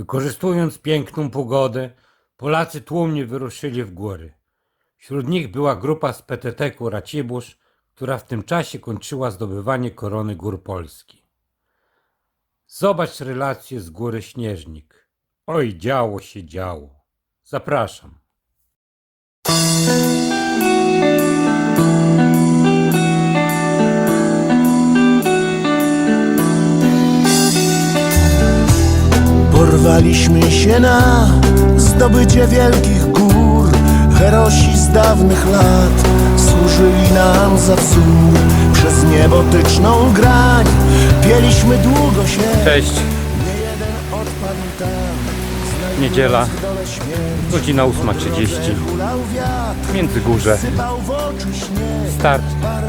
Wykorzystując piękną pogodę, Polacy tłumnie wyruszyli w góry. Wśród nich była grupa z PTT-ku która w tym czasie kończyła zdobywanie korony gór Polski. Zobacz relację z góry Śnieżnik. Oj, działo się działo. Zapraszam. Się na zdobycie wielkich gór. Herosi z dawnych lat służyli nam za wzór. Przez niebotyczną grań pieliśmy długo się. Cześć, Nie jeden odpadł tam. Niedziela, godzina 8.30, Hulał wiatr, Międzygórze, start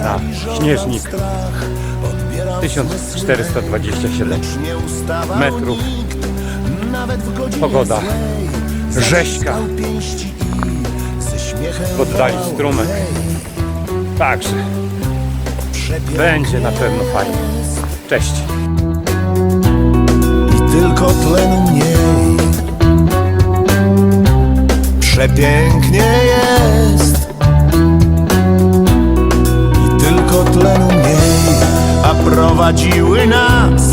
na Śnieżnik, strach, odbierał 1427 Lecz nie ustawał metrów. Pogoda. śmiechem W oddali hej, Także będzie na pewno fajnie. Cześć. I tylko tlenu mniej Przepięknie jest I tylko tlenu mniej prowadziły nas.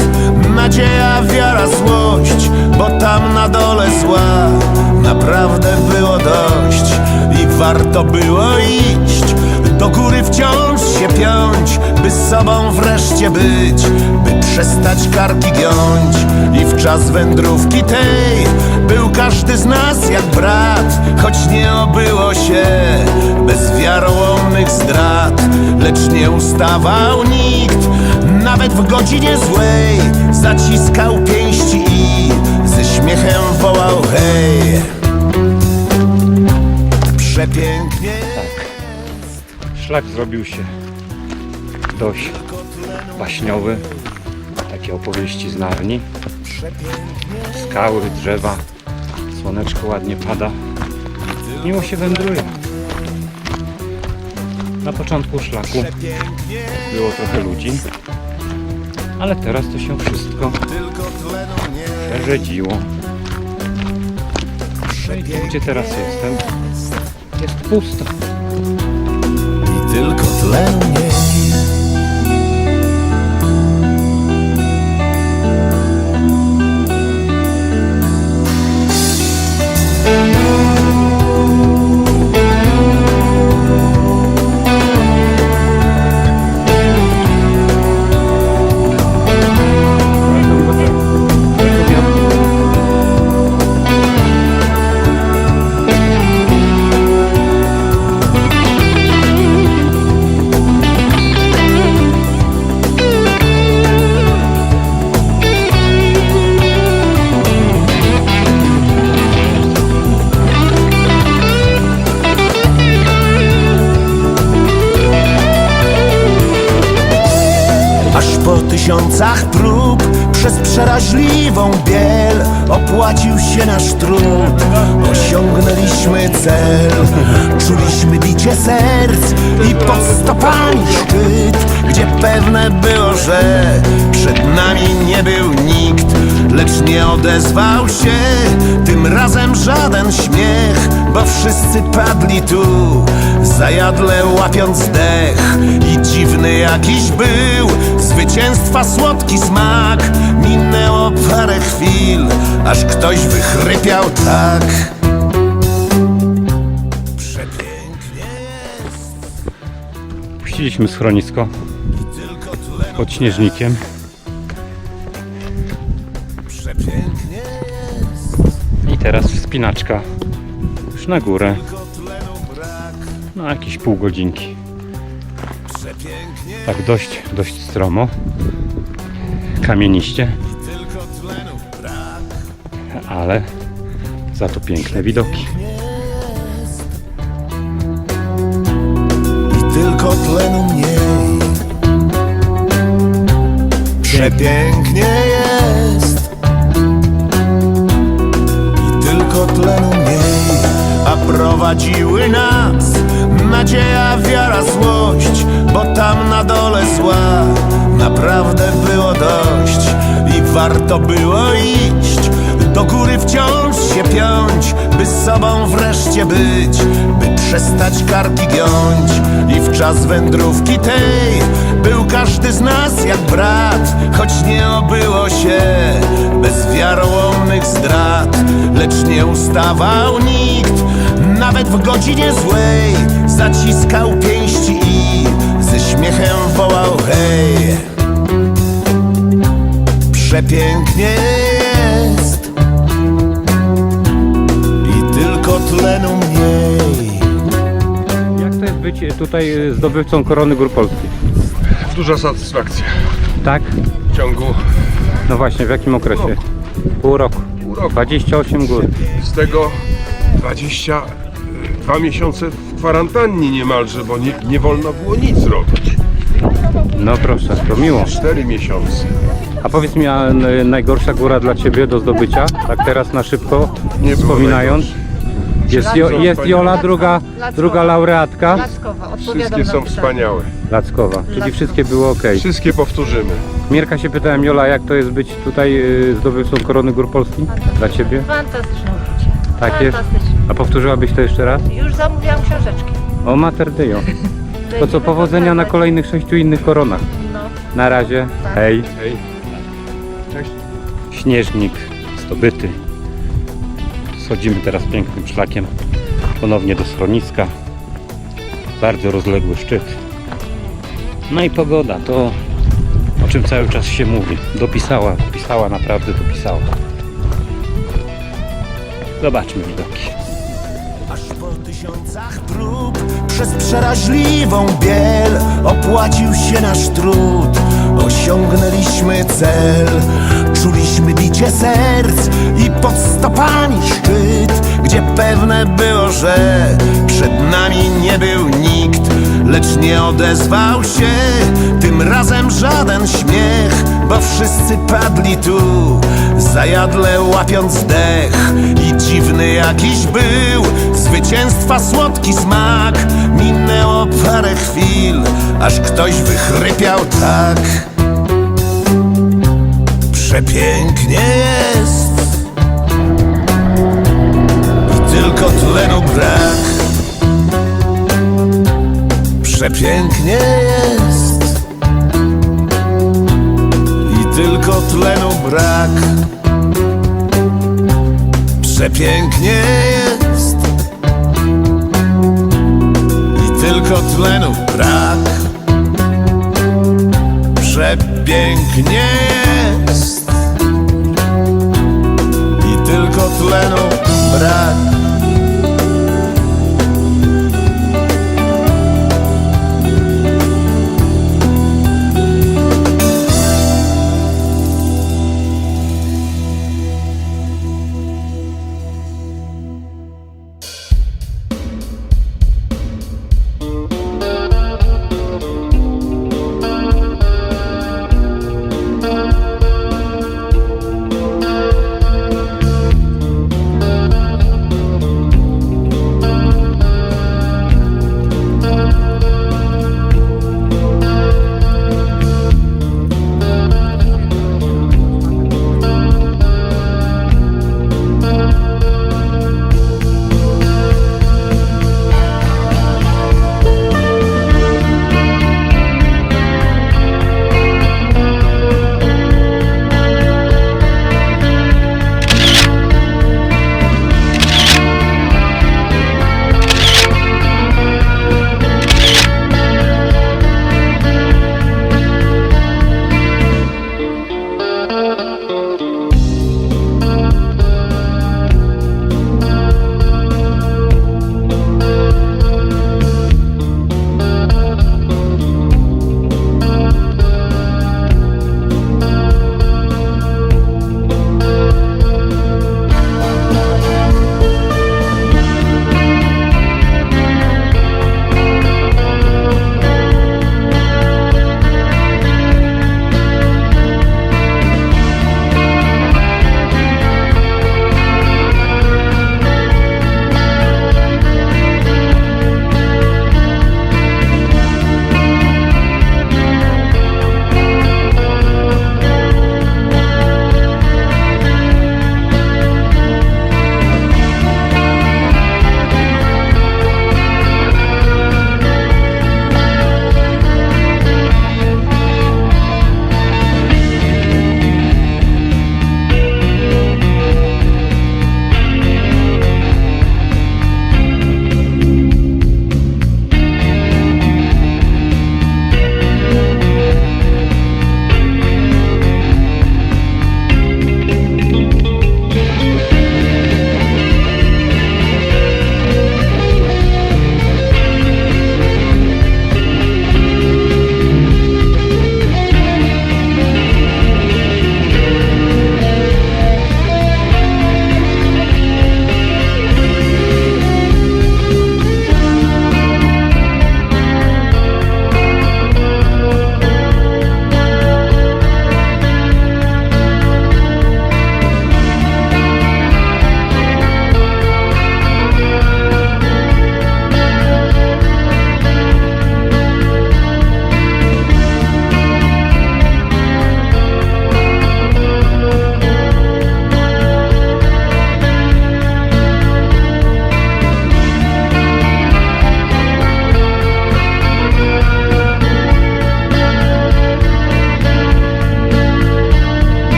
Nadzieja, wiara, złość Bo tam na dole zła Naprawdę było dość. I warto było iść Do góry wciąż się piąć By z sobą wreszcie być By przestać karki giąć. I w czas wędrówki tej Był każdy z nas jak brat Choć nie obyło się Bez wiarołomnych zdrad. Lecz nie ustawał nikt w godzinie złej Zaciskał pięści i Ze śmiechem wołał hej Przepięknie Szlak zrobił się dość baśniowy. Takie opowieści z Narni. Skały, drzewa, słoneczko ładnie pada. Miło się wędruje. Na początku szlaku było trochę ludzi, ale teraz to się wszystko tu, gdzie teraz jestem, jest pusto. I tylko tysiącach prób Przez przeraźliwą biel. Opłacił się nasz trud Osiągnęliśmy cel. Czuliśmy bicie serc I pod stopami szczyt Gdzie pewne było, że Przed nami nie był nikt Lecz nie odezwał się Tym razem żaden śmiech Bo wszyscy padli tu Zajadle łapiąc dech. I dziwny jakiś był Zwycięstwa słodki smak. Minęło parę chwil Aż ktoś wychrypiał tak. Przepięknie Puściliśmy schronisko pod śnieżnikiem. Przepięknie I teraz wspinaczka już na górę na jakieś pół godzinki. Przepięknie Tak dość, dość stromo. Kamieniście, tylko tlenu brak ale za to piękne widoki. i tylko tlenu mniej. Przepięknie jest tylko tlenu mniej, a prowadziły nas nadzieja, wiara, złość, bo tam na dole zła naprawdę było dość i warto było iść do góry wciąż się piąć, by sobą wreszcie być, by przestać karki giąć. I w czas wędrówki tej był każdy z nas jak brat, choć nie obyło się bez wiarołomnych zdrad, lecz nie ustawał nikt, nawet w godzinie złej, zaciskał pięści i ze śmiechem wołał hej. Przepięknie jest i tylko tlenu mniej. Jak to jest być tutaj zdobywcą korony gór polskich? Duża satysfakcja. Tak? W ciągu No właśnie, w jakim okresie? Pół roku. pół roku. 28 gór. Z tego 22 miesiące w kwarantannie niemalże, bo nie, nie wolno było nic robić. No proszę, to miło. 4 miesiące. A powiedz mi, a n- najgorsza góra dla Ciebie do zdobycia? Tak teraz na szybko, Nie było wspominając. Jest, jo, jest Jola, druga, Lackowa. druga laureatka, Lackowa, odpowiadam Wszystkie na są pytanie. wspaniałe. Lackowa, czyli wszystkie były ok. Wszystkie powtórzymy. Mierka się pytałem, Jola, jak to jest być tutaj y, zdobywcą korony gór polskich? Dla Ciebie? Fantastyczne uczucie. Tak jest? A powtórzyłabyś to jeszcze raz? Już zamówiłam książeczki. O Mater Dejo. To co, powodzenia na poznawać. kolejnych sześciu innych koronach. No. Na razie, Tak. hej. Hej. Cześć. Śnieżnik zdobyty. Schodzimy teraz pięknym szlakiem ponownie do schroniska. Bardzo rozległy szczyt. No i pogoda, to o czym cały czas się mówi. Dopisała, dopisała, naprawdę dopisała. Zobaczmy widoki. Aż po tysiącach prób przez przeraźliwą biel opłacił się nasz trud. Osiągnęliśmy cel, czuliśmy bicie serc i pod stopami szczyt, gdzie pewne było, że przed nami nie był nikt, lecz nie odezwał się tym razem żaden śmiech, bo wszyscy padli tu, zajadle łapiąc dech i dziwny jakiś był zwycięstwa słodki smak. Minęło parę chwil, aż ktoś wychrypiał tak. Przepięknie jest i tylko tlenu brak. Przepięknie jest i tylko tlenu brak. Przepięknie jest i tylko tlenu brak. Przepięknie jest i tylko tlenu brak.